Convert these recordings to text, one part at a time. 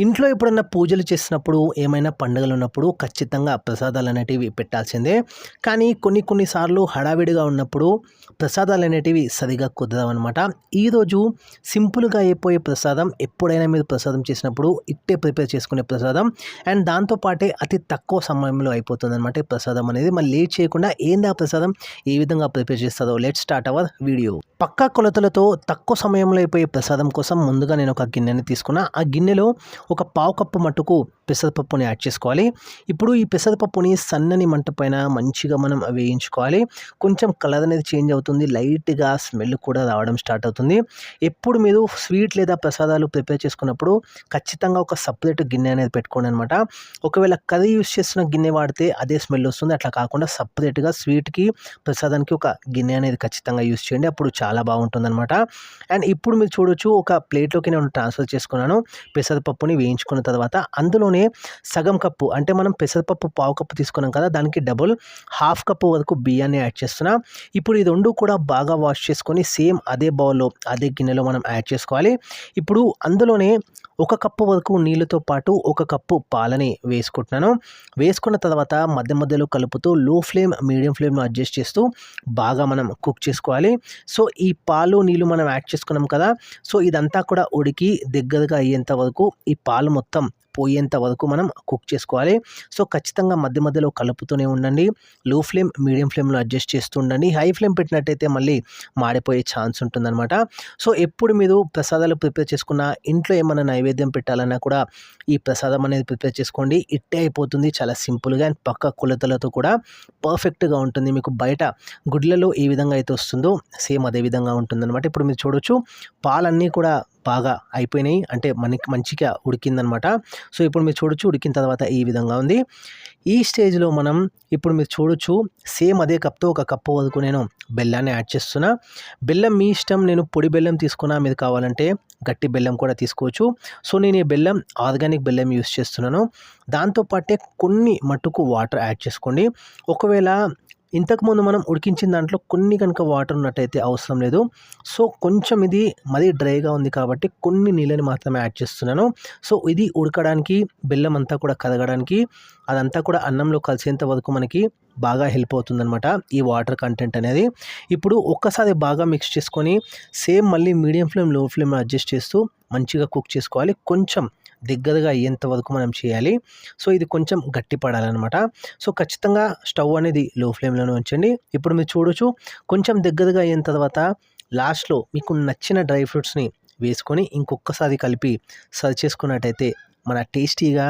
ఇంట్లో ఎప్పుడన్నా పూజలు చేసినప్పుడు ఏమైనా పండుగలు ఉన్నప్పుడు ఖచ్చితంగా ప్రసాదాలు అనేటివి పెట్టాల్సిందే. కానీ కొన్ని కొన్నిసార్లు హడావిడిగా ఉన్నప్పుడు ప్రసాదాలు అనేటివి సరిగా కుదరవన్నమాట ఈరోజు సింపుల్గా అయిపోయే ప్రసాదం ఎప్పుడైనా మీరు ప్రసాదం చేసినప్పుడు ఇట్టే ప్రిపేర్ చేసుకునే ప్రసాదం. అండ్ దాంతోపాటే అతి తక్కువ సమయంలో అయిపోతుంది అనమాట ప్రసాదం అనేది. మళ్ళీ లేట్ చేయకుండా ఏందా ప్రసాదం? ఏ విధంగా ప్రిపేర్ చేస్తారో? Let start our video. పక్కా కొలతలతో తక్కువ సమయంలో అయిపోయే ప్రసాదం కోసం ముందుగా నేను ఒక గిన్నెని తీసుకున్నా. ఆ గిన్నెలో ఒక పావు కప్పు మట్టుకు పెసరపప్పుని యాడ్ చేసుకోవాలి. ఇప్పుడు ఈ పెసరపప్పుని సన్నని మంట పైన మంచిగా మనం వేయించుకోవాలి. కొంచెం కలర్ అనేది చేంజ్ అవుతుంది. లైట్గా స్మెల్ కూడా రావడం స్టార్ట్ అవుతుంది. ఎప్పుడు మీరు స్వీట్ లేదా ప్రసాదాలు ప్రిపేర్ చేసుకున్నప్పుడు ఖచ్చితంగా ఒక సపరేట్ గిన్నె అనేది పెట్టుకోండి అనమాట ఒకవేళ కర్రీ యూస్ చేస్తున్న గిన్నె వాడితే అదే స్మెల్ వస్తుంది. అట్లా కాకుండా సపరేట్గా స్వీట్కి ప్రసాదానికి ఒక గిన్నె అనేది ఖచ్చితంగా యూస్ చేయండి. అప్పుడు చాలా. బాగుంటుంది అనమాట అండ్ ఇప్పుడు మీరు చూడొచ్చు ఒక ప్లేట్లోకి నేను ట్రాన్స్ఫర్ చేసుకున్నాను. పెసరపప్పుని వేయించుకున్న తర్వాత అందులోనే సగం కప్పు అంటే మనం పెసరపప్పు పావు కప్పు తీసుకున్నాం కదా దానికి డబుల్ హాఫ్ కప్పు వరకు బియ్యాన్ని యాడ్ చేస్తున్నా. ఇప్పుడు ఈ రెండు కూడా బాగా వాష్ చేసుకొని సేమ్ అదే బౌల్లో అదే గిన్నెలో మనం యాడ్ చేసుకోవాలి. ఇప్పుడు అందులోనే ఒక కప్పు వరకు నీళ్ళతో పాటు ఒక కప్పు పాలని వేసుకుంటున్నాను. వేసుకున్న తర్వాత మధ్య మధ్యలో కలుపుతూ లో ఫ్లేమ్ మీడియం ఫ్లేమ్లో అడ్జస్ట్ చేస్తూ బాగా మనం కుక్ చేసుకోవాలి. సో ఈ పాలు నీళ్ళు మనం యాడ్ చేసుకున్నాం కదా సో ఇదంతా కూడా ఉడికి దగ్గరగా అయ్యేంత వరకు ఈ పాలు మొత్తం పోయేంత వరకు మనం కుక్ చేసుకోవాలి. సో ఖచ్చితంగా మధ్య మధ్యలో కలుపుతూనే ఉండండి. లో ఫ్లేమ్ మీడియం ఫ్లేమ్లో అడ్జస్ట్ చేస్తూ ఉండండి. హై ఫ్లేమ్ పెట్టినట్టయితే మళ్ళీ మాడిపోయే ఛాన్స్ ఉంటుందన్నమాట. సో ఎప్పుడు మీరు ప్రసాదాలు ప్రిపేర్ చేసుకున్న ఇంట్లో ఏమైనా నైవేద్యం పెట్టాలన్నా కూడా ఈ ప్రసాదం అనేది ప్రిపేర్ చేసుకోండి. ఇట్టే అయిపోతుంది. చాలా సింపుల్గా అండ్ పక్క కొలతలతో కూడా పర్ఫెక్ట్గా ఉంటుంది. మీకు బయట గుడ్లలో ఏ విధంగా అయితే వస్తుందో సేమ్ అదే విధంగా ఉంటుందన్నమాట. ఇప్పుడు మీరు చూడొచ్చు పాలన్నీ కూడా బాగా అయిపోయినాయి. అంటే మనకి మంచిగా ఉడికిందనమాట. సో ఇప్పుడు మీరు చూడొచ్చు ఉడికిన తర్వాత ఈ విధంగా ఉంది. ఈ స్టేజ్లో మనం ఇప్పుడు మీరు చూడొచ్చు సేమ్ అదే కప్తో ఒక కప్పు వరకు నేను బెల్లాన్ని యాడ్ చేస్తున్నా. బెల్లం మీ ఇష్టం. నేను పొడి బెల్లం తీసుకున్నా మీరు కావాలంటే గట్టి బెల్లం కూడా తీసుకోవచ్చు. సో నేను ఈ బెల్లం ఆర్గానిక్ బెల్లం యూస్ చేస్తున్నాను. దాంతోపాటే కొన్ని మట్టుకు వాటర్ యాడ్ చేసుకోండి. ఒకవేళ ఇంతకుముందు మనం ఉడికించిన దాంట్లో కొన్ని కనుక వాటర్ ఉన్నట్టయితే అవసరం లేదు. సో కొంచెం ఇది మరీ డ్రైగా ఉంది కాబట్టి కొన్ని నీళ్ళని మాత్రమే యాడ్ చేస్తున్నాను. సో ఇది ఉడకడానికి బెల్లం అంతా కూడా కదగడానికి అదంతా కూడా అన్నంలో కలిసేంత వరకు మనకి బాగా హెల్ప్ అవుతుందనమాట ఈ వాటర్ కంటెంట్ అనేది. ఇప్పుడు ఒక్కసారి బాగా మిక్స్ చేసుకొని సేమ్ మళ్ళీ మీడియం ఫ్లేమ్లో ఫ్లేమ్ అడ్జస్ట్ చేస్తూ మంచిగా కుక్ చేసుకోవాలి. కొంచెం దగ్గరగా అయ్యేంత వరకు మనం చేయాలి. సో ఇది కొంచెం గట్టి పడాలన్నమాట సో ఖచ్చితంగా స్టవ్ అనేది లో ఫ్లేమ్లోనే ఉంచండి. ఇప్పుడు మీరు చూడొచ్చు కొంచెం దగ్గరగా అయిన తర్వాత లాస్ట్లో మీకు నచ్చిన డ్రై ఫ్రూట్స్ని వేసుకొని ఇంకొకసారి కలిపి సర్వ్ చేసుకున్నట్టయితే మన టేస్టీగా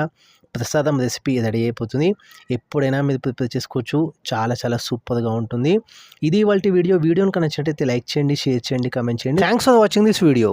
ప్రసాదం రెసిపీ రెడీ అయిపోతుంది. ఎప్పుడైనా మీరు ప్రిపేర్ చేసుకోవచ్చు. చాలా చాలా సూపర్గా ఉంటుంది. ఇది వాళ్ళ వీడియో. వీడియోని కనచ్చినట్టయితే లైక్ చేయండి షేర్ చేయండి కామెంట్ చేయండి. Thanks for watching this video